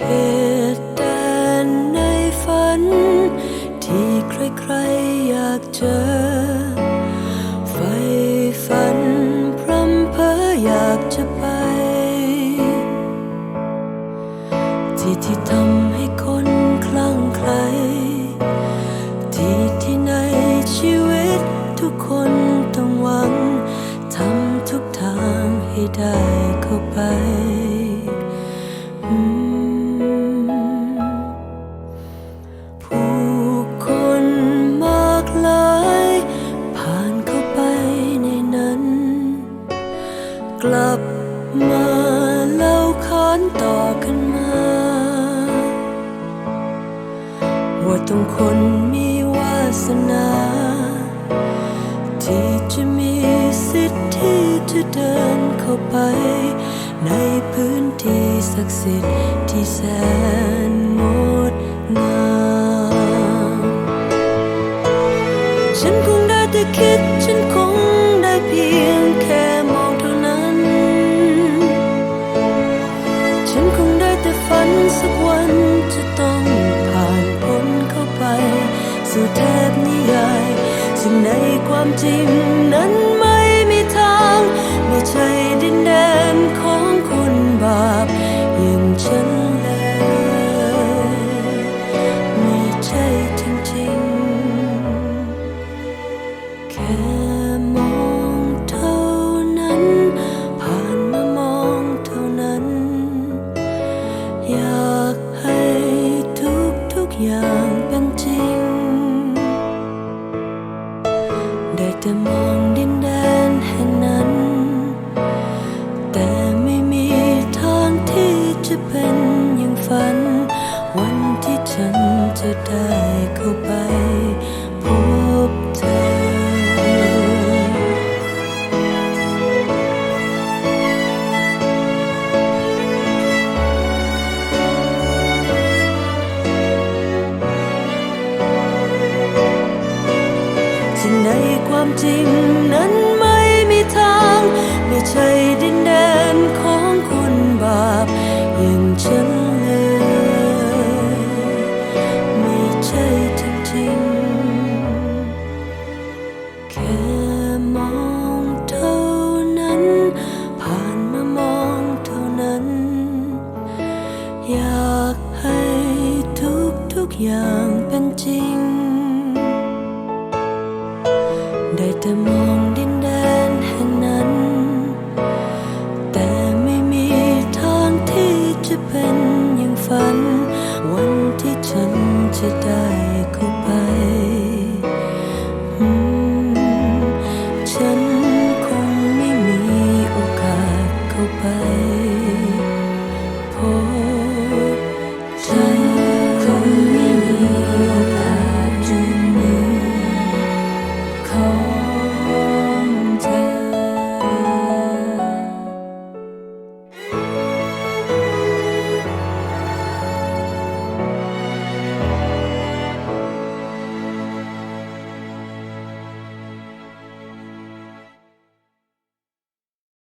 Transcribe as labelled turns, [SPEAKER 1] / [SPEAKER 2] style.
[SPEAKER 1] ตแดนในฝัน ที่ใครๆอยากเจอ ไฟฝันพรำเพออยากจะไป ที่ที่ทำให้คนคลั่งไคล้ที่ที่ในชีวิตทุกคนต้องหวัง ทำทุกทางให้ได้เข้าไป ล่าขานต่อกันมา ว่าต้องคนมีวาสนา ที่จะมีสิทธิ์ที่จะเดินเข้าไป ในพื้นที่ศักดิ์สิทธิ์ที่แสนงดงามฉันคงได้แต่คิดฉันคง สักวันจะต้องผ่านพ้นเข้าไป สู่เทพนิยาย ซึ่งในความจริงนั้นไม่มีทาง ไม่ใช่ดินแดนของ อย่างเป็นจริง ได้แต่มองดินแดน ที่ในความจริงนั้นไม่มีทาง ไม่ใช่ดินแดนของคนบาป อย่างฉันเลย ไม่ใช่จริงๆแค่มองเท่านั้น ผ่านมามองเท่านั้น อยากให้ทุกทุกๆอย่าง ได้